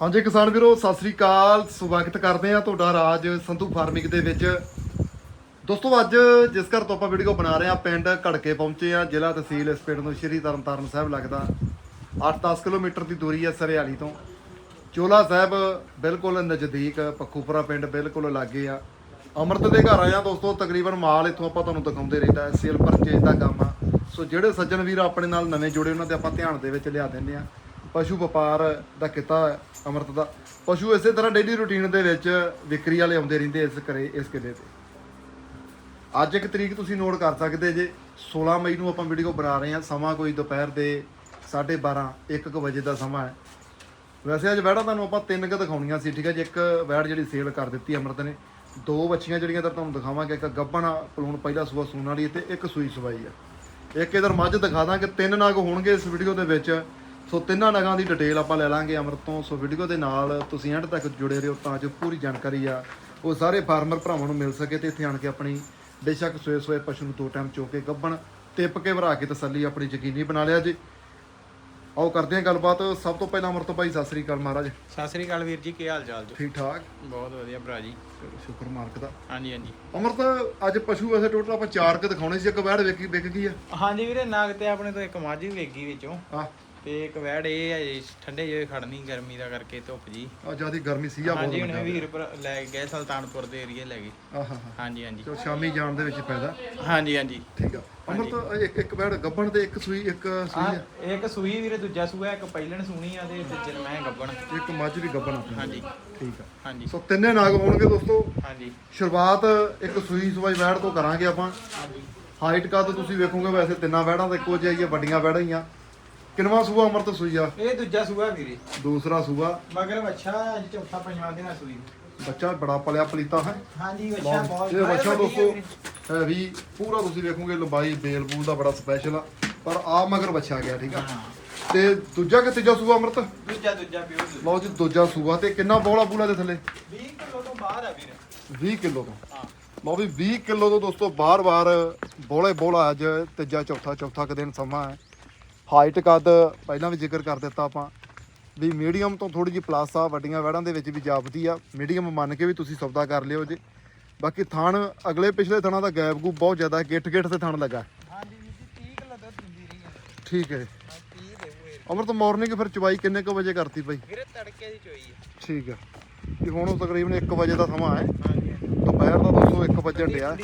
ਹਾਂਜੀ ਕਿਸਾਨ ਵੀਰੋ, ਸਤਿ ਸ੍ਰੀ ਅਕਾਲ। ਸਵਾਗਤ ਕਰਦੇ ਆ ਤੁਹਾਡਾ ਰਾਜ ਸੰਧੂ ਫਾਰਮਿੰਗ ਦੇ ਵਿੱਚ। ਦੋਸਤੋ, ਅੱਜ ਜਿਸ ਘਰ ਤੋਂ ਆਪਾਂ ਵੀਡੀਓ ਬਣਾ ਰਹੇ ਆ ਪਿੰਡ ਘੜਕੇ ਪਹੁੰਚੇ ਆ ਜ਼ਿਲ੍ਹਾ ਤਹਿਸੀਲ ਇਸ ਪਿੰਡ ਨੂੰ, ਸ਼੍ਰੀ ਤਰਨਤਾਰਨ ਸਾਹਿਬ ਲੱਗਦਾ। 8-10 ਕਿਲੋਮੀਟਰ ਦੀ ਦੂਰੀ ਹੈ ਸਰਿਆਲੀ ਤੋਂ। ਚੋਲਾ ਸਾਹਿਬ ਬਿਲਕੁਲ ਨਜ਼ਦੀਕ, ਪੱਖੂਪੁਰਾ ਪਿੰਡ ਬਿਲਕੁਲ ਲਾਗੇ ਆ। ਅਮਰਤ ਦੇ ਘਰ ਆਇਆ ਦੋਸਤੋ, ਤਕਰੀਬਨ ਮਾਲ ਇੱਥੋਂ ਆਪਾਂ ਤੁਹਾਨੂੰ ਦਿਖਾਉਂਦੇ ਰਹਿੰਦਾ ਹੈ, ਸੇਲ ਪਰਚੇਜ ਦਾ ਕੰਮ ਆ। ਸੋ ਜਿਹੜੇ ਸੱਜਣ ਵੀਰ ਆਪਣੇ ਨਾਲ ਨਵੇਂ ਜੁੜੇ, ਉਹਨਾਂ ਦੇ ਆਪਾਂ ਧਿਆਨ ਦੇ ਵਿੱਚ ਲਿਆ ਦਿੰਦੇ ਆ ਪਸ਼ੂ ਵਪਾਰ ਦਾ ਕਿੱਤਾ ਹੈ ਅਮਰਤ ਦਾ। ਪਸ਼ੂ ਇਸੇ ਤਰ੍ਹਾਂ ਡੇਲੀ ਰੁਟੀਨ ਦੇ ਵਿੱਚ ਵਿਕਰੀ ਵਾਲੇ ਆਉਂਦੇ ਰਹਿੰਦੇ ਇਸ ਕਰੇ ਇਸ ਕਿਲੇ ਤੇ। ਅੱਜ ਇੱਕ ਤਰੀਕ ਤੁਸੀਂ ਨੋਟ ਕਰ ਸਕਦੇ ਜੇ 16 ਮਈ ਨੂੰ ਆਪਾਂ ਵੀਡੀਓ ਬਣਾ ਰਹੇ ਹਾਂ, ਸਮਾਂ ਕੋਈ ਦੁਪਹਿਰ ਦੇ 12:30 1:00 ਵਜੇ ਦਾ ਸਮਾਂ ਹੈ। ਵੈਸੇ ਅੱਜ ਵੈੜਾ ਤੁਹਾਨੂੰ ਆਪਾਂ ਤਿੰਨ ਕੁ ਦਿਖਾਉਣੀਆਂ ਸੀ, ਠੀਕ ਹੈ ਜੀ। ਇੱਕ ਵੈੜ ਜਿਹੜੀ ਸੇਲ ਕਰ ਦਿੱਤੀ ਅਮਰਤ ਨੇ। ਦੋ ਬੱਚੀਆਂ ਜਿਹੜੀਆਂ ਤਾਂ ਤੁਹਾਨੂੰ ਦਿਖਾਵਾਂਗੇ, ਇੱਕ ਗੱਬਣ ਪਲੂਣ ਪਹਿਲਾ ਸੂਆ ਸੂਣ ਵਾਲੀ, ਤੇ ਇੱਕ ਸੂਈ ਸਵਾਈ ਆ। ਇੱਕ ਇਧਰ ਮੱਝ ਦਿਖਾ ਦਾਂਗੇ, ਤਿੰਨ ਨਗ ਹੋਣਗੇ ਇਸ ਵੀਡੀਓ ਦੇ ਵਿੱਚ। ਸੋ ਤਿੰਨਾਂ ਨਗਾਂ ਦੀ ਡਿਟੇਲ ਆਪਾਂ ਲੈ ਲਾਂਗੇ ਅਮਰਤ। ਤੋਂ ਸੋ ਵੀਡੀਓ ਦੇ ਨਾਲ ਤੁਸੀਂ ਐਂਡ ਤੱਕ ਜੁੜੇ ਰਹੋ ਤਾਂ ਜੋ ਪੂਰੀ ਜਾਣਕਾਰੀ ਆ ਉਹ ਸਾਰੇ ਫਾਰਮਰ ਭਰਾਵਾਂ ਨੂੰ ਮਿਲ ਸਕੇ ਤੇ ਇੱਥੇ ਆਣ ਕੇ ਆਪਣੀ ਬੇਸ਼ੱਕ ਸੋਏ ਸੋਏ ਪਸ਼ੂ ਨੂੰ ਦੋ ਟਾਈਮ ਚੋ ਕੇ ਗੱਬਣ ਟਿੱਪ ਕੇ ਭਰਾ ਕੇ ਤਸੱਲੀ ਆਪਣੀ ਯਕੀਨੀ ਬਣਾ ਲਿਆ ਜੀ। ਆਓ ਕਰਦੇ ਹਾਂ ਗੱਲਬਾਤ। ਸਭ ਤੋਂ ਪਹਿਲਾਂ ਅਮਰਤ ਭਾਈ ਸਤਿ ਸ੍ਰੀ ਅਕਾਲ ਮਹਾਰਾਜ। ਸਤਿ ਸ੍ਰੀ ਅਕਾਲ ਵੀਰ ਜੀ ਕੀ ਹਾਲ ਚਾਲ ਜੀ? ਠੀਕ ਠਾਕ ਬਹੁਤ ਵਧੀਆ ਭਰਾ ਜੀ। ਸ਼ੁਕਰ ਮਾਲਕ ਦਾ। ਹਾਂਜੀ ਹਾਂਜੀ। ਅਮਰਤ ਅੱਜ ਪਸ਼ੂ ਵੈਸੇ ਟੋਟਲ ਆਪਾਂ ਚਾਰ ਕੇ ਦਿਖਾਉਣੇ ਸੀ ਇੱਕ ਵੈੜ ਵਿਕ ਵਿਕ ਗਈ ਆ। ਹਾਂਜੀ ਵੀਰੇ ਨਾਗ ਤੇ ਆਪਣੇ ਤੋਂ ਇੱਕ ਮੱਝ ਵੇਗੀ ਵਿੱਚੋਂ। ਆ ਤੇ ਇੱਕ ਵੈੜ ਇਹ ਹੈ ਜੀ, ਠੰਡੇ ਜਿਹੇ ਖੜਨੀ ਗਰਮੀ ਦਾ ਕਰਕੇ ਧੁੱਪ ਜੀ। ਆ ਜਿਆਦੀ ਗਰਮੀ ਸੀ ਆ ਬਹੁਤ ਹਾਂਜੀ ਹੁਣ ਵੀਰ ਭਰਾ ਲੈ ਗਏ ਸੁਲਤਾਨਪੁਰ ਦੇ ਏਰੀਏ ਲੈ ਗਏ। ਆਹਾ ਹਾ ਹਾਂਜੀ ਹਾਂਜੀ। ਸ਼ਾਮੀ ਜਾਣ ਦੇ ਵਿੱਚ ਫਾਇਦਾ ਹਾਂਜੀ ਹਾਂਜੀ। ਠੀਕ ਆ। ਅਮਰਤ ਇੱਕ ਇੱਕ ਵੈੜ ਗੱਬਣ ਤੇ ਇੱਕ ਸੂਈ ਇੱਕ ਸੂਈ ਆਹ, ਇੱਕ ਸੂਈ ਵੀਰੇ ਦੂਜਾ ਸੂਆ ਇੱਕ ਪਹਿਲਣ ਸੂਣੀ ਆ ਤੇ ਦੂਜੇ ਨੂੰ ਮੈਂ ਗੱਬਣ। ਇੱਕ ਮੱਝ ਵੀ ਗੱਬਣ ਆਪਣੀ ਹਾਂਜੀ। ਠੀਕ ਆ। ਹਾਂਜੀ। ਸੋ ਤਿੰਨੇ ਨਾਗ ਹੋਣਗੇ ਦੋਸਤੋ। ਹਾਂਜੀ। ਸ਼ੁਰੂਆਤ ਇੱਕ ਸੂਈ ਸਵਾਈ ਵੈੜ ਤੋਂ ਕਰਾਂਗੇ ਆਪਾਂ। ਹਾਂਜੀ। ਹਾਈਟ ਕੱਦ ਤੁਸੀਂ ਵੇਖੋਗੇ ਵੈਸੇ ਤਿੰਨਾਂ ਵੈੜਾਂ ਦਾ ਇੱਕੋ ਜਿਹਾ ਹੀ ਆ ਵੱਡੀਆਂ ਵੈੜਾਂ ਹੀ ਆ। ਕਿੰਨਵਾਂ ਸੂਆ ਅਮਰਤ ਸੂਈ ਆ? ਇਹ ਦੂਜਾ ਸੂਆ ਵੀਰੇ। ਦੂਸਰਾ ਸੂਆ। ਮਗਰ ਬੱਚਾ ਅੱਜ ਚੌਥਾ ਪੰਜਵਾਂ ਦਿਨ ਆ ਸੂਈ। ਬੱਚਾ ਬੜਾ ਪਲਿਆ ਪਲੀਤਾ ਹੈ। ਹਾਂਜੀ ਬੱਚਾ ਬਹੁਤ ਇਹ ਬੱਚਾ ਵਧੀਆ ਦੋਸਤੋ ਵੀਰੇ। ਹੈ ਵੀ ਪੂਰਾ ਤੁਸੀਂ ਵੇਖੋਗੇ ਲੰਬਾਈ ਬੇਲ ਬੂਲ ਦਾ ਬੜਾ ਸਪੈਸ਼ਲ ਆ। ਪਰ ਆ ਮਗਰ ਬੱਚਾ ਗਿਆ ਠੀਕ ਆ। ਤੇ ਦੂਜਾ ਕਿ ਤੀਜਾ ਸੂਆ ਅਮਰਤ? ਦੂਜਾ ਦੂਜਾ ਪਿਓਰ ਲਓ ਜੀ ਦੂਜਾ ਸੂਆ। ਤੇ ਕਿੰਨਾ ਬੋਲਾ ਬੂਲਾ ਦੇ ਥੱਲੇ? 20 ਕਿਲੋ ਤੋਂ ਬਾਹਰ ਆ ਵੀਰ। 20 ਕਿਲੋ ਤੋਂ। ਹਾਂ। ਲਓ ਵੀ 20 ਕਿਲੋ ਤੋਂ ਦੋਸਤੋ ਬਾਰ-ਬਾਰ ਬੋਲੇ ਬੋਲਾ ਅੱਜ ਤੀਜਾ ਚੌਥਾ ਚੌਥਾ ਕੁ ਦਿਨ ਸਮਾਂ ਹੈ। ਹਾਈਟ ਕੱਦ ਪਹਿਲਾਂ ਵੀ ਜ਼ਿਕਰ ਕਰ ਦਿੱਤਾ ਆਪਾਂ। ਵੀ ਮੀਡੀਅਮ ਤੋਂ ਥੋੜੀ ਜਿਹੀ ਪਲੱਸ ਆ ਵੱਡੀਆਂ ਵੈੜਾਂ ਦੇ ਵਿੱਚ ਵੀ ਜਾਪਦੀ ਆ। ਮੀਡੀਅਮ ਮੰਨ ਕੇ ਵੀ ਤੁਸੀਂ ਸੌਦਾ ਕਰ ਲਿਓ ਜੀ। ਬਾਕੀ ਥਣ ਅਗਲੇ ਪਿਛਲੇ ਥਣਾਂ ਦਾ ਗੈਪ ਗੂ ਬਹੁਤ ਜ਼ਿਆਦਾ ਗਿੱਠ ਗਿੱਠ ਤੇ ਥਣ ਲੱਗਾ। ਹਾਂਜੀ ਵੀਰ ਜੀ 30 ਕਿਲੋ ਦੁੱਧ ਦਿੰਦੀ ਰਹੀ ਆ। ਠੀਕ ਹੈ। 30 ਦੇਵੋ ਇਹ ਅਮਰਤ ਮਾਰਨਿੰਗ ਫਿਰ ਚਵਾਈ ਕਿੰਨੇ ਕੁ ਵਜੇ ਕਰਤੀ ਬਾਈ? ਵੀਰੇ ਤੜਕੇ ਦੀ ਚੋਈ ਆ। ਠੀਕ ਆ। ਤੇ ਹੁਣ ਉਹ ਤਕਰੀਬਨ 1 ਵਜੇ ਦਾ ਸਮਾਂ ਹੈ। ਹਾਂਜੀ ਦੁਪਹਿਰ ਦਾ ਦੋਸਤੋ 1 ਵਜਣ ਡਿਆ।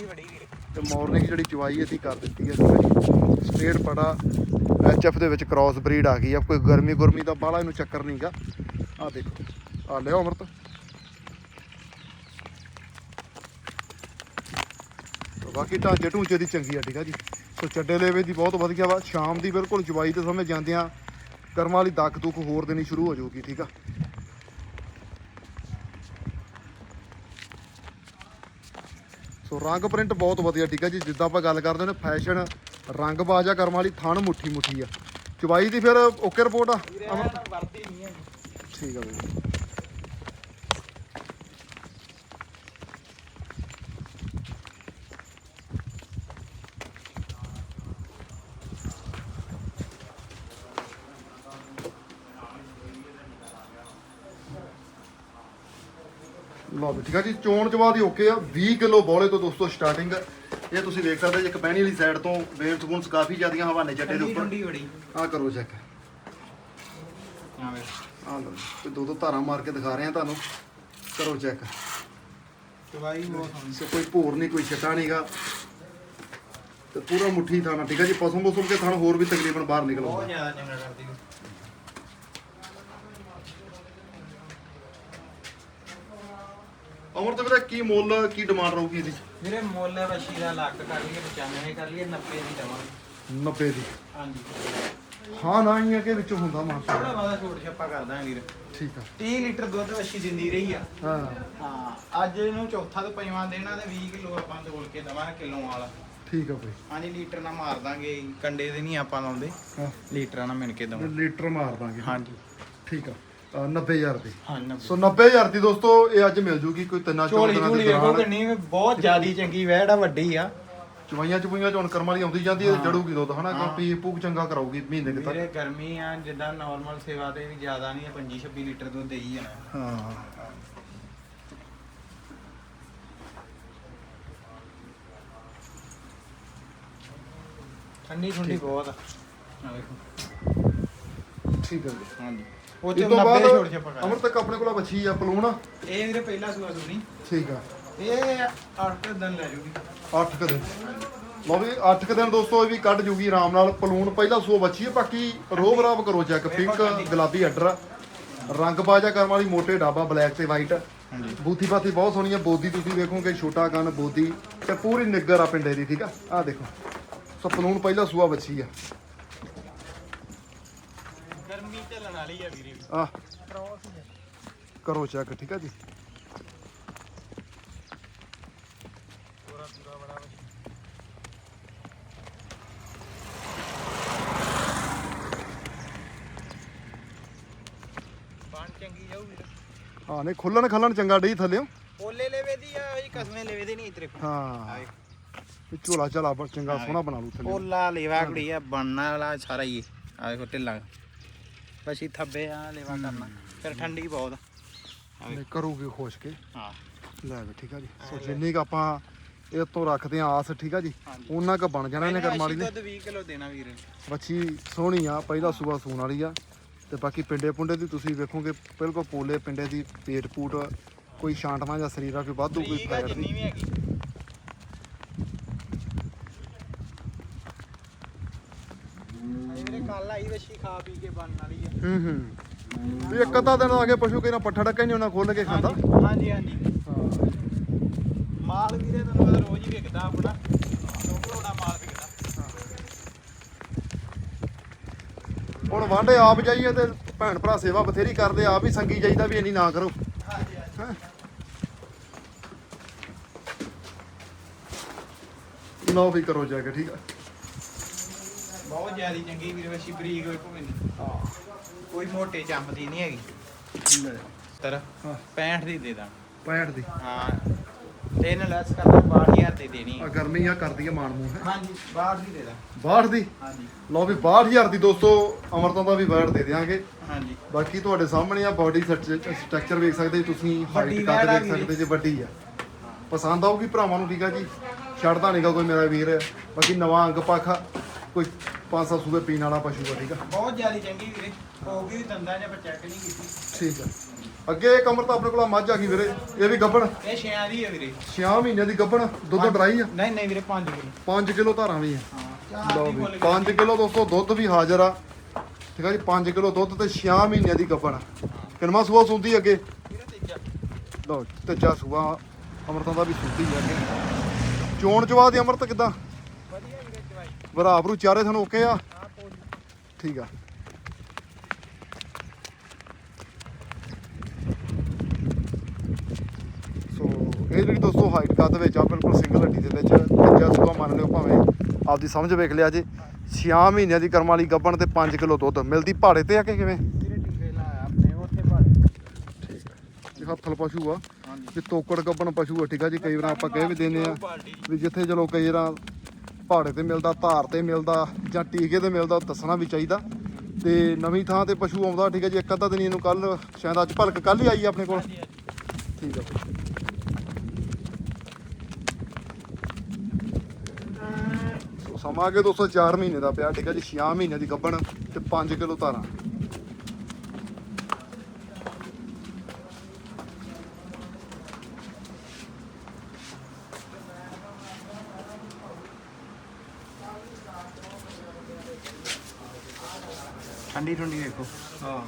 ਤੇ ਮਾਰਨਿੰਗ ਜਿਹੜੀ ਚਵਾਈ ਅਸੀਂ ਕਰ ਦਿੱਤੀ ਹੈ ਸਟੇਟ ਪੜਾ ਐਚਐਫ ਦੇ ਵਿੱਚ ਕ੍ਰਾਸ ਬਰੀਡ ਆ ਗਈ ਆ। ਕੋਈ ਗਰਮੀ ਗੁਰਮੀ ਦਾ ਬਾਹਲਾ ਇਹਨੂੰ ਚੱਕਰ ਨਹੀਂਗਾ ਆ ਦੇਖੋ। ਆ ਲਿਓ ਅਮਰਤ। ਬਾਕੀ ਢਾਂਚੇ ਢੂੰਚੇ ਦੀ ਚੰਗੀ ਆ, ਠੀਕ ਆ ਜੀ। ਸੋ ਚੱਡੇ ਲੇਵੇ ਦੀ ਬਹੁਤ ਵਧੀਆ ਵਾ। ਸ਼ਾਮ ਦੀ ਬਿਲਕੁਲ ਜਵਾਈ ਦੇ ਸਮੇਂ ਜਾਂਦਿਆਂ ਕਰਮਾਂ ਵਾਲੀ ਦੱਕ ਦੁੱਖ ਹੋਰ ਦੇਣੀ ਸ਼ੁਰੂ ਹੋ ਜਾਊਗੀ, ਠੀਕ ਆ। ਸੋ ਰੰਗ ਪ੍ਰਿੰਟ ਬਹੁਤ ਵਧੀਆ ਠੀਕ ਆ ਜੀ। ਜਿੱਦਾਂ ਆਪਾਂ ਗੱਲ ਕਰਦੇ ਨੇ ਫੈਸ਼ਨ ਰੰਗ ਬਾਜਾ ਕਰਮ ਵਾਲੀ ਥਣ ਮੁੱਠੀ ਮੁੱਠੀ ਆ। ਚੁਬਾਈ ਦੀ ਫਿਰ ਓਕੇ ਰਿਪੋਰਟ ਆ? ਵੀਰੇ ਐਨ ਵਰਦੀ ਨਹੀਂ ਹੈ ਠੀਕ ਆ ਬਈ ਵੀ ਠੀਕ ਆ ਜੀ। ਚੋਣ ਦੀ ਓਕੇ ਆ। 20 ਕਿਲੋ ਬੋਲੇ ਤੋਂ ਦੋਸਤੋ ਸਟਾਰਟਿੰਗ ਇਹ ਤੁਸੀਂ ਦੇਖ ਸਕਦੇ ਜੀ ਇੱਕ ਪਹਿਣੀ ਵਾਲੀ ਸਾਈਡ ਤੋਂ ਵੇਲ ਸਗੁੰਸ ਕਾਫੀ ਜ਼ਿਆਦੀਆਂ ਹਵਾਨੇ ਚੱਡੇ ਦੇ ਉੱਪਰ। ਠੰਡੀ ਬੜੀ। ਆ ਕਰੋ ਚੈੱਕ ਵੀਰੇ ਆ ਲਓ ਤੇ ਦੋ ਦੋ ਧਾਰਾਂ ਮਾਰ ਕੇ ਦਿਖਾ ਰਹੇ ਆ ਤੁਹਾਨੂੰ। ਕਰੋ ਚੈੱਕ ਚਵਾਈ ਬਹੁਤ ਸੋ ਕੋਈ ਭੋਰ ਨਹੀਂ ਕੋਈ ਛਟਾ ਨਹੀਂਗਾ ਤੇ ਪੂਰਾ ਮੁੱਠੀ ਥਾਣਾ ਠੀਕ ਹੈ ਜੀ? ਪਸਮ ਪਸਮ ਕੇ ਥਾਣ ਹੋਰ ਵੀ ਤਕਰੀਬਨ ਬਾਹਰ ਨਿਕਲ। ਬਹੁਤ ਜ਼ਿਆਦਾ ਚੰਗਾ ਕਰਦੀ ਉਹ। ਅਮਰ ਤੇ ਵੀਰੇ ਕੀ ਮੁੱਲ ਕੀ ਡਿਮਾਂਡ ਰਹੂਗੀ ਇਹਦੀ? ਵੀਰੇ ਮੁੱਲ ਹੈ ਬੱਛੀ ਦਾ ਲੱਖ ਕਰ ਲਈਏ 95 ਕਰ ਲਈਏ 90 ਦੀ ਦਵਾਂਗੇ। 90 ਦੀ? ਹਾਂਜੀ। ਹਾਂ ਨਾ ਹੀ ਆ ਕਿ ਵਿੱਚੋਂ ਹੁੰਦਾ ਮਾਸਾ। ਥੋੜਾ ਛੋਟ ਛੱਪਾ ਕਰਦਾ ਵੀਰ। ਠੀਕ ਆ। 30 ਲੀਟਰ ਦੁੱਧ ਬੱਛੀ ਦਿੰਦੀ ਰਹੀ ਆ। ਹਾਂ। ਹਾਂ ਅੱਜ ਇਹਨੂੰ ਚੌਥਾ ਤੋਂ ਪੰਜਵਾਂ ਦੇਣਾ ਤੇ 20 ਕਿਲੋ ਆਪਾਂ ਤੋਲ ਕੇ ਦਵਾਂਗੇ ਕਿਲੋ ਵਾਲਾ। ਠੀਕ ਆ ਬਈ। ਹਾਂਜੀ ਲੀਟਰ ਨਾਲ ਮਾਰ ਦਾਂਗੇ ਕੰਡੇ ਦੇ ਨਹੀਂ ਆਪਾਂ ਲਾਉਂਦੇ। ਹਾਂ। ਲੀਟਰਾਂ ਨਾਲ ਮਿਣ ਕੇ ਦਵਾਂ ਲੀਟਰ ਮਾਰ ਦਾਂਗੇ। ਹਾਂਜੀ। ਠੀਕ ਆ। 90000 ਦੀ। ਹਾਂ ਸੋ 90000 ਦੀ ਦੋਸਤੋ ਇਹ ਅੱਜ ਮਿਲ ਜੂਗੀ ਕੋਈ ਤਿੰਨਾ ਚੌਂ ਝੋਲੀ ਦਿਨਾਂ ਝੋਲੀ ਦੇ ਵੇਖੋ ਦੌਰਾਨ। ਕਿੰਨੀ ਬਹੁਤ ਜ਼ਿਆਦੀ ਚੰਗੀ ਵੈੜ ਆ ਵੱਡੀ ਆ। ਚਵਾਈਆਂ ਚਵਾਈਆਂ ਚ ਕਰਮ ਵਾਲੀ ਆਉਂਦੀ ਜਾਂਦੀ ਹੈ। ਜੜੂਗੀ ਦੁੱਧ ਹਨਾ। ਪੀ ਪੂਕ ਚੰਗਾ ਕਰਾਊਗੀ ਮਹੀਨੇ ਕੁ ਵੀਰੇ ਤੱਕ ਗਰਮੀ ਆ ਜਿੱਦਾਂ ਨਾਰਮਲ ਸੇਵਾ ਤੇ ਵੀ ਜ਼ਿਆਦਾ ਨਹੀਂ 25 26 ਲੀਟਰ ਦੁੱਧ ਦੇਈ ਜਾਣਾ। ਹਾਂ। ਠੰਡੀ ਠੰਡੀ ਬਹੁਤ ਆ। ਆ ਵੇਖੋ। ਠੀਕ ਹੈ ਜੀ ਹਾਂਜੀ। ਉਹ ਚ ਤੋਂ 90 ਬਾਅਦ ਛੋੜ ਛਪਾ ਕਰ ਅਮਰ ਤੱਕ ਆਪਣੇ ਕੋਲ ਬੱਚੀ ਆ ਪਲੂਣ। ਇਹ ਵੀਰੇ ਪਹਿਲਾ ਸੂਆ ਸੁਣੀ। ਠੀਕ ਆ। ਇਹ 8 ਦਿਨ ਲੈ ਜੂਗੀ। 8 ਕ ਦਿਨ। ਲਓ ਵੀ 8 ਕ ਦਿਨ ਦੋਸਤੋ ਇਹ ਵੀ ਕੱਢ ਜੂਗੀ ਆਰਾਮ ਨਾਲ। ਪਲੂਣ ਪਹਿਲਾ ਸੋ ਬੱਚੀ ਹੈ ਬਾਕੀ ਰੋਬ ਰਾਬ ਕਰੋ ਚੈੱਕ ਪਿੰਕ ਗੁਲਾਬੀ ਅੱਡਰ ਰੰਗ ਬਾਜਾ ਕਰਨ ਵਾਲੀ ਮੋਟੇ ਡਾਬਾ ਬਲੈਕ ਤੇ ਵਾਈਟ ਹਾਂਜੀ। ਬੂਥੀ ਬਾਥੀ ਬਹੁਤ ਸੋਹਣੀ ਹੈ ਬੋਦੀ ਤੁਸੀਂ ਵੇਖੋਗੇ ਛੋਟਾ ਕੰਨ ਬੋਦੀ ਤੇ ਪੂਰੀ ਨਿੱਗਰ ਆ ਪਿੰਡੇ ਦੀ ਠੀਕ ਆ? ਆ ਦੇਖੋ। ਸੋ ਪਲੂਣ ਪਹਿਲਾ ਸੂਆ ਬੱਚੀ ਆ। ਗਰਮੀ ਝੱਲਣ ਵਾਲੀ ਆ ਵੀਰੇ? ਆ। ਕਰੋ ਚੈੱਕ ਠੀਕ ਆ ਜੀ? ਬਾਣ ਚੰਗੀ ਜਾਊ ਵੀਰੇ ਹਾਂ ਨਹੀਂ ਖੁੱਲਣ ਖੱਲਣ ਚੰਗਾ ਡਈ ਥੱਲਿਓ ਓਲੇ ਲੈਵੇ ਦੀ ਆ ਇਹ ਕਸਮੇ ਲੈਵੇ ਦੇ ਨਹੀਂ ਇਤਰੇ। ਹਾਂ। ਇਹ ਝੋਲਾ ਝਾਲਾ ਚੰਗਾ ਸੋਹਣਾ ਬਣਾ ਲੂ ਥੱਲੇ। ਓਲਾ ਲੇਵਾ ਕੁੜੀ ਆ ਬਣਨਾ ਵਾਲਾ ਸਾਰਾ ਹੀ ਆ। ਦੇਖੋ ਢਿੱਲਾ। ਬਸ ਥੱਬੇ ਆ ਲੇਵਾ ਕਰਨਾ। ਫਿਰ ਠੰਡੀ ਬਹੁਤ। ਆ ਆ ਕਰੂਗੀ ਖੁਸ਼ ਕੇ ਹਾਂ। ਲੈ ਵੀ ਠੀਕ ਆ ਜੀ। ਸੋ ਜਿੰਨੀ ਕ ਆਪਾਂ ਇਹ ਤੋਂ ਰੱਖਦੇ ਆ ਆਸ ਠੀਕ ਆ ਜੀ ਹਾਂਜੀ। ਉਹਨਾਂ ਕ ਬਣ ਜਾਣਾ ਇਹਨੇ ਕਰਮ ਵਾਲੀ ਨੇ। ਦੁੱਧ 20 ਕਿਲੋ ਦੇਣਾ ਵੀਰੇ। ਬੱਚੀ ਸੋਹਣੀ ਆ ਪਹਿਲਾ ਸੂਆ ਸੂਣ ਵਾਲੀ ਆ। ਤੇ ਬਾਕੀ ਪਿੰਡੇ ਪੁੰਡੇ ਦੀ ਤੁਸੀਂ ਵੇਖੋਗੇ ਬਿਲਕੁਲ ਪੋਲੇ ਪਿੰਡੇ ਦੀ ਪੇਟ ਪੂਟ ਕੋਈ ਛਾਂਟਵਾਂ ਜਾਂ ਸਰੀਰਾ ਕੋਈ ਵਾਧੂ ਕੋਈ ਠੀਕ ਆ ਫੈਟ ਜਿੰਨੀ ਨਹੀਂ ਵੀ ਹੈਗੀ ਵੀਰੇ ਕੱਲ ਆਈ ਵਸ਼ੀ ਖਾ ਪੀ ਕੇ ਬਣਨ ਵਾਲੀ ਆ ਹੂੰ ਹੂੰ। ਵੀ ਇੱਕ ਅੱਧਾ ਦਿਨ ਆ ਕੇ ਪਸ਼ੂ ਕਿਹਨਾਂ ਪੱਠਾ ਡੱਕਾ ਹੀ ਨਹੀਂ ਉਹਨਾਂ ਖੋਲ ਕੇ ਖਾਂਦਾ। ਹਾਂਜੀ ਹਾਂਜੀ ਮਾਲ ਵੀਰੇ ਤੁਹਾਨੂੰ ਪਤਾ ਰੋਜ਼ ਹੀ ਵਿਕਦਾ ਆਪਣਾ। ਲੋਕਲੋੜਾ ਮਾਲ ਵਿਕਦਾ। ਹੁਣ ਵਾਂਡੇ ਆਪ ਜਾਈਏ ਤੇ ਭੈਣ ਭਰਾ ਸੇਵਾ ਬਥੇਰੀ ਕਰਦੇ ਆਪ ਹੀ ਸੰਗੀ ਜਾਈਦਾ ਵੀ ਇੰਨੀ ਨਾ ਕਰੋ। ਹਾਂਜੀ ਹਾਂਜੀ। ਲਓ ਵੀ ਕਰੋ ਜਾ ਕੇ ਠੀਕ ਆ। ਬਹੁਤ ਜ਼ਿਆਦੀ ਚੰਗੀ ਵੀਰੇ ਵਸ਼ੀ ਬਰੀਕ ਵੇਖੋ ਮੈਨੂੰ ਕੋਈ ਮੋਟੇ ਚੰਮ ਦੀ ਨਹੀਂ ਹੈਗੀ। ਲੈ ਤਰ ਹਾਂ। 65 ਦੀ ਦੇ ਦਾਂ 65 ਦੀ। ਹਾਂ। ਤਿੰਨ ਲੈਸ ਕਰਦਾ 62000 ਦੀ ਦੇਣੀ ਆ ਗਰਮੀ ਆ ਕਰਦੀ ਆ ਮਾਣ ਮੂੰਹ ਹੈ ਹਾਂਜੀ ਬਾਹਰ ਦੀ ਦੇ ਦਾਂ 62 ਦੀ? ਹਾਂਜੀ। ਲਓ ਵੀ 62000 ਦੀ ਦੋਸਤੋ ਅਮਰਤਾਂ ਦਾ ਵੀ ਵੈਟ ਦੇ ਦਿਆਂਗੇ। ਹਾਂਜੀ। ਬਾਕੀ ਤੁਹਾਡੇ ਸਾਹਮਣੇ ਆ ਬਾਡੀ ਸਟਰਕਚਰ ਵੇਖ ਸਕਦੇ ਜੀ ਤੁਸੀਂ ਹਾਈਟ ਕੱਦ ਦੇਖ। ਸਕਦੇ ਜੇ ਵੱਡੀ ਆ। ਪਸੰਦ ਆਊਗੀ ਭਰਾਵਾਂ ਨੂੰ ਠੀਕ ਆ ਜੀ? ਛੱਡਦਾ ਨਹੀਂਗਾ ਕੋਈ ਮੇਰਾ ਵੀਰ। ਬਾਕੀ ਨਵਾਂ ਅੰਗ ਪਾਖਾ ਕੋਈ 500 ਸੂਬੇ ਪੀਣ ਵਾਲਾ ਪਸ਼ੂ ਆ ਠੀਕ ਆ। ਬਹੁਤ ਜ਼ਿਆਦੀ ਚੰਗੀ ਵੀਰੇ। ਹੋਊਗੀ ਵੀ ਦੰਦਾਂ ਜਾਂ ਚੈੱਕ ਨਹੀਂ ਕੀਤੀ। ਠੀਕ ਆ। ਅੱਗੇ ਇੱਕ ਅਮਰ ਤਾਂ ਆਪਣੇ ਕੋਲ ਮੱਝ ਆ ਗਈ ਵੀਰੇ। ਇਹ ਵੀ ਗੱਬਣ ਇਹ ਛਿਆਂ ਦੀ ਹੈ ਵੀਰੇ। 6 ਮਹੀਨਿਆਂ ਦੀ ਗੱਬਣ ਦੁੱਧ ਡਰਾਈ ਆ? ਨਹੀਂ ਨਹੀਂ ਵੀਰੇ 5 ਕਿਲੋ। 5 ਕਿਲੋ ਧਾਰਾਂ ਵੀ ਆ। ਲਓ ਦੀ ਵੀ ਮੁੱਲ 5 ਕਿਲੋ ਦੋਸਤੋ ਦੁੱਧ ਵੀ ਹਾਜ਼ਰ ਆ। ਠੀਕ ਆ ਜੀ 5 ਕਿਲੋ ਦੁੱਧ ਤੇ 6 ਮਹੀਨਿਆਂ ਦੀ ਗੱਬਣ ਕਿੰਨਵਾਂ ਸੂਆ ਸੁੰਦੀ ਅੱਗੇ। ਵੀਰੇ ਤੀਜਾ ਲਓ ਤੀਜਾ ਸੂਆ ਅਮਰਤਾਂ ਦਾ ਵੀ ਸੁੰਦੀ ਆ ਅੱਗੇ। ਚੋਣ ਚਵਾ ਦੀ ਅਮਰਤ ਕਿਦਾਂ? ਭਰਾ ਭਰੂ ਚਾਰੇ ਤੁਹਾਨੂੰ ਓਕੇ ਆ? ਠੀਕ ਆ। ਸੋ ਇਹ ਜਿਹੜੀ ਦੋਸਤੋ ਹਾਈਟ ਕੱਦ ਵਿੱਚ ਆ ਬਿਲਕੁਲ ਸਿੰਗਲ ਹੱਡੀ ਦੇ ਵਿੱਚ ਤੀਜਾ ਸੂਆ ਮੰਨ ਲਿਓ ਭਾਵੇਂ ਆਪਦੀ ਸਮਝ ਵੇਖ ਲਿਆ ਜੇ। 6 ਮਹੀਨਿਆਂ ਦੀ ਕਰਮ ਵਾਲੀ ਗੱਬਣ ਤੇ 5 ਕਿਲੋ ਦੁੱਧ। ਮਿਲਦੀ ਪਹਾੜੇ ਤੇ ਆ ਕਿ ਕਿਵੇਂ? ਹੱਥਲ ਪਸ਼ੂ ਆ। ਇਹ ਤੋਕੜ ਗੱਬਣ ਪਸ਼ੂ ਆ ਠੀਕ ਆ ਜੀ। ਕਈ ਵਾਰ ਆਪਾਂ ਕਹਿ ਵੀ ਦਿੰਦੇ ਆ ਵੀ ਜਿੱਥੇ ਚਲੋ ਕਈ ਵਾਰ ਪਹਾੜੇ ਤੇ ਮਿਲਦਾ ਧਾਰ ਤੇ ਮਿਲਦਾ ਜਾਂ ਟੀਕੇ ਤੇ ਮਿਲਦਾ ਦੱਸਣਾ ਵੀ ਚਾਹੀਦਾ। ਤੇ ਨਵੀਂ ਥਾਂ ਤੇ ਪਸ਼ੂ ਆਉਂਦਾ ਠੀਕ ਹੈ ਜੀ ਇੱਕ ਅੱਧਾ ਦਿਨ ਇਹਨੂੰ ਕੱਲ ਸ਼ਾਇਦ ਅੱਜ ਭਲਕ ਕੱਲ ਹੀ ਆਈ ਆਪਣੇ ਕੋਲ। ਠੀਕ ਸੋ ਸਮਾਂ ਕੇ 204 ਮਹੀਨੇ ਦਾ ਪਿਆ ਠੀਕ ਹੈ ਜੀ 6 ਮਹੀਨੇ ਦੀ ਗੱਭਣ ਤੇ 5 ਕਿਲੋ ਧਾਰਾਂ। ਠੰਡੀ ਠੰਡੀ ਵੇਖੋ ਹਾਂ।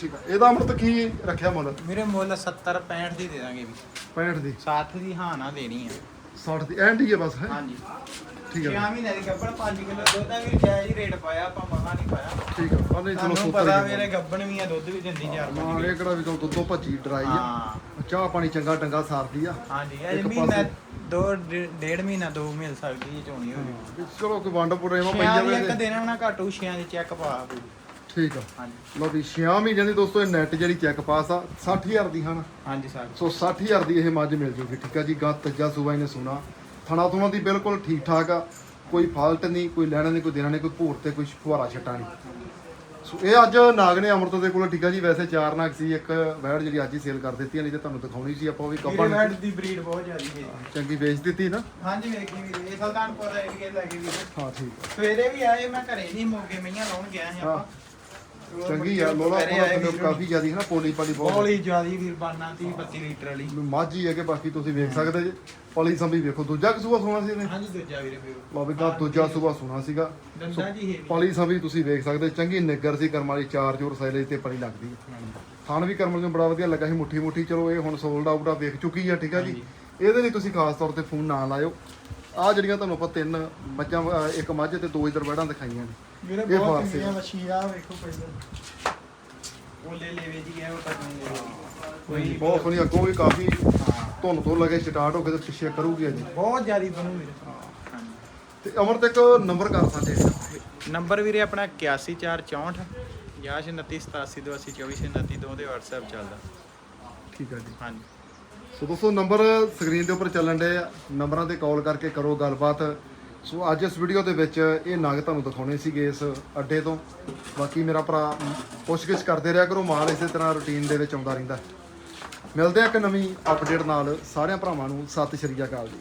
ਠੀਕ ਆ। ਇਹਦਾ ਅਮਰਤ ਕੀ ਰੱਖਿਆ ਮੁੱਲ? ਮੇਰੇ ਮੁੱਲ 70 65 ਦੀ ਦੇ ਦਾਂਗੇ ਵੀ। 65 ਦੀ। 60 ਦੀ ਹਾਂ ਨਾ ਦੇਣੀ ਆ। 60 ਦੀ। ਐਂਡ ਹੀ ਹੈ ਬਸ ਹੈ? ਹਾਂਜੀ। ਠੀਕ ਹੈ। ਮਹੀਨੇ ਦੀ ਗੱਬਣ 5 ਕਿਲੋ ਦੁੱਧ ਆ ਵੀ ਜਾਇਜ਼ ਹੀ ਰੇਟ ਪਾਇਆ ਆਪਾਂ ਮਹਾ ਨਹੀਂ ਪਾਇਆ। ਠੀਕ ਆ ਆ ਨਹੀਂ ਚਲੋ ਤੁਹਾਨੂੰ ਸੁੱਤਾ ਪਤਾ ਹੀ ਮੇਰੇ ਗੱਬਣ ਵੀ ਆ ਦੁੱਧ ਵੀ ਦਿੰਦੀ ਚਾਰ ਹਾਂ ਪੰਜ ਇਹ ਕਿਹੜਾ ਵੀ ਕੋਈ ਦੁੱਧੋਂ ਭੱਜੀ ਡਰਾਈ ਆ। ਹਾਂ। ਚਾਹ ਪਾਣੀ ਚੰਗਾ ਟੰਗਾ ਸਾਰਦੀ ਆ। ਹਾਂਜੀ ਇੱਕ ਇਹ ਮਹੀਨਾ ਪਾਸੇ- ਦੋ ਡੇ- ਡੇਢ ਮਹੀਨਾ ਦੋ ਮਿਲ ਸਕਦੀ ਹੈ ਚੋਣੀ ਹੋਣੀ ਵੀ ਚਲੋ ਕੋਈ ਵੰਡ ਪੁਰੇ ਮਾ ਪਈ ਛਿਆਂ ਦੀ ਜਾਵੇ ਇੱਕ ਤੇ- ਦਿਨ ਉਹਨਾਂ ਘਟੂ ਛਿਆਂ ਦੀ ਚੈੱਕ ਪਾ ਕੋਈ ਠੀਕ ਆ। ਹਾਂਜੀ। ਲਓ ਵੀ 6 ਮਹੀਨਿਆਂ ਦੀ ਦੋਸਤੋ ਇਹ ਨੈਟ ਜਿਹੜੀ ਚੈੱਕ ਪਾਸ ਆ 60000 ਦੀ ਹਨ। ਹਾਂਜੀ ਸਰ ਸੋ 60000 ਦੀ ਇਹ ਮੱਝ ਮਿਲ ਜੂਗੀ ਠੀਕ ਆ ਜੀ ਗਾ ਤੱਜਾ ਸੂਬਾ ਇਹਨੇ ਸੁਣਾ। ਥਣਾ ਥੁਣਾ ਦੀ ਬਿਲਕੁਲ ਠੀਕ ਠਾਕ ਆ। ਕੋਈ ਫਾਲਟ ਨਹੀਂ ਕੋਈ ਲੈਣਾ ਨਹੀਂ ਕੋਈ ਦੇਣਾ ਨਹੀਂ ਕੋਈ ਭੂਰ ਤੇ ਕੋਈ ਫੁਹਾਰਾ ਛੱਟਾ ਨਹੀਂ। ਸੋ ਇਹ ਅੱਜ ਨਾਗ ਨੇ ਅਮਰਤ ਦੇ ਕੋਲ ਠੀਕ ਆ ਜੀ ਵੈਸੇ ਚਾਰ ਨਾਗ ਸੀ ਇੱਕ ਵੈੜ ਜਿਹੜੀ ਅੱਜ ਹੀ ਸੇਲ ਕਰ ਦਿੱਤੀ ਨਹੀਂ ਤੇ ਤੁਹਾਨੂੰ ਦਿਖਾਉਣੀ ਸੀ ਆਪਾਂ ਉਹ ਵੀ ਕੱਪਾਂ ਵੈਟ ਦੀ ਬਰੀਡ ਬਹੁਤ ਜ਼ਿਆਦੀ ਹੈ ਚੰਗੀ ਵੇਚ ਦਿੱਤੀ ਨਾ। ਹਾਂਜੀ ਵੇਖੀ ਵੀਰੇ ਇਹ ਸੁਲਤਾਨਪੁਰ ਦਾ ਏਰੀਆ ਲੱਗੇ ਵੀਰੇ। ਹਾਂ ਠੀਕ ਸਵੇਰੇ ਵੀ ਆਏ ਮੈਂ ਘਰੇ ਨਹੀਂ ਮੋਗੇ ਮਈਆਂ ਲਾਉਣ ਗਿਆ ਸੀ ਆਪਾਂ। ਚੰਗੀ ਆ ਲੋਲਾ ਸਵੇਰੇ ਆਏ ਕੋਲ ਵੀਰ। ਕਾਫੀ ਜ਼ਿਆਦੀ ਹੈ ਨਾ ਪੋਲੀ ਪਾਲੀ ਬਹੁਤ। ਬੋਲੀ ਜ਼ਿਆਦੀ ਵੀਰ ਬਾਨਾ 30 32 ਲੀਟਰ ਵਾਲੀ। ਮਾਝੀ ਹੈ ਕਿ ਬਾਕੀ ਤੁਸੀਂ ਵੇਖ ਸਕਦੇ ਜੀ। ਪਲੀ ਸੰਭੀ ਵੇਖੋ ਦੂਜਾ ਕਸੂਆ ਸੋਣਾ ਸੀ ਇਹਨੇ। ਹਾਂਜੀ ਦੂਜਾ ਵੀਰੇ ਵੀਰ ਵੀ ਗਾ ਦੂਜਾ ਸੂਆ ਸੋਣਾ ਸੀਗਾ। ਦੰਦਾਂ ਜੀ ਹੈ ਪਲੀ ਸੰਭੀ ਤੁਸੀਂ ਵੇਖ ਸਕਦੇ ਚੰਗੀ ਨਿੱਗਰ ਸੀ ਕਰਮ ਵਾਲੀ ਚਾਰ ਜੋਰ ਸਾਈਲੇਜ ਤੇ ਪਲੀ ਲੱਗਦੀ। ਹੈ ਥਣ ਵੀ ਕਰਮ ਨੂੰ ਬੜਾ ਵਧੀਆ ਲੱਗਾ ਸੀ ਮੁੱਠੀ ਮੁੱਠੀ ਚਲੋ ਇਹ ਹੁਣ ਸੋਲਡ ਆਊਟ ਆ ਵੇਖ ਚੁੱਕੀ ਆ ਠੀਕ ਆ ਜੀ। ਇਹਦੇ ਲਈ ਤੁਸੀਂ ਖਾਸ ਤੌਰ ਤੇ ਫੋਨ ਨਾ ਲਾਇਓ। ਆ ਜਿਹੜੀਆਂ ਤੁਹਾਨੂੰ ਆਪਾਂ ਤਿੰਨ ਮੱਝਾਂ ਅਹ ਇੱਕ ਮੱਝ ਤੇ ਦੋ ਇਧਰ ਵੜਾਂ ਦਿਖਾਈਆਂ ਨੇ। ਵੀਰੇ ਇਹ ਬਹੁਤ ਫਾਰਸੀ ਚੰਗੀਆਂ ਮੱਛੀਆਂ ਵੇਖੋ ਪਹਿਲਾਂ ਉਹ ਲੈ ਲੈਵੇ ਜੀ ਇਹ ਉਹ ਤੱਕ ਨਹੀਂ ਲੈਵੇ ਕੋਈ ਬਹੁਤ ਸੋਹਣੀ ਅੱਗੋਂ ਵੀ ਕਾਫੀ ਧੁੰਨ ਤੋਂ ਲੱਗੇ ਸਟਾਰਟ ਹੋ ਕੇ ਤੇ ਪਿੱਛੇ ਕਰੂਗੀ ਅਜੇ ਬਹੁਤ ਜ਼ਿਆਦੀ ਬਣੂ ਵੀਰੇ ਤੇ ਅਮਰ ਤੇ ਇੱਕ ਨੰਬਰ ਕਰ ਸਾਡੇ ਨੰਬਰ ਵੀਰੇ ਆਪਣਾ 81464 ਜਾਂ 2987822429 ਦੋ ਦੇ WhatsApp ਚੱਲਦਾ। ਠੀਕ ਆ ਜੀ। ਹਾਂਜੀ। ਸੋ ਦੋਸਤੋ, ਨੰਬਰ ਸਕਰੀਨ ਦੇ ਉੱਪਰ ਚੱਲਣ ਦੇ ਨੰਬਰਾਂ ਤੇ ਕਾਲ ਕਰਕੇ ਕਰੋ ਗੱਲਬਾਤ। ਸੋ ਅੱਜ ਇਸ ਵੀਡੀਓ ਦੇ ਵਿੱਚ ਇਹ ਨਗ ਤੁਹਾਨੂੰ ਦਿਖਾਉਣੇ ਸੀਗੇ ਇਸ ਅੱਡੇ ਤੋਂ। ਬਾਕੀ ਮੇਰਾ ਭਰਾ ਪੁੱਛਗਿੱਛ ਕਰਦੇ ਰਿਹਾ ਕਰੋ, ਮਾਲ ਇਸੇ ਤਰ੍ਹਾਂ ਰੁਟੀਨ ਦੇ ਵਿੱਚ ਆਉਂਦਾ ਰਹਿੰਦਾ। ਮਿਲਦੇ ਆ ਇੱਕ ਨਵੀਂ ਅਪਡੇਟ ਨਾਲ। ਸਾਰਿਆਂ ਭਰਾਵਾਂ ਨੂੰ ਸਤਿ ਸ਼੍ਰੀ ਅਕਾਲ ਜੀ।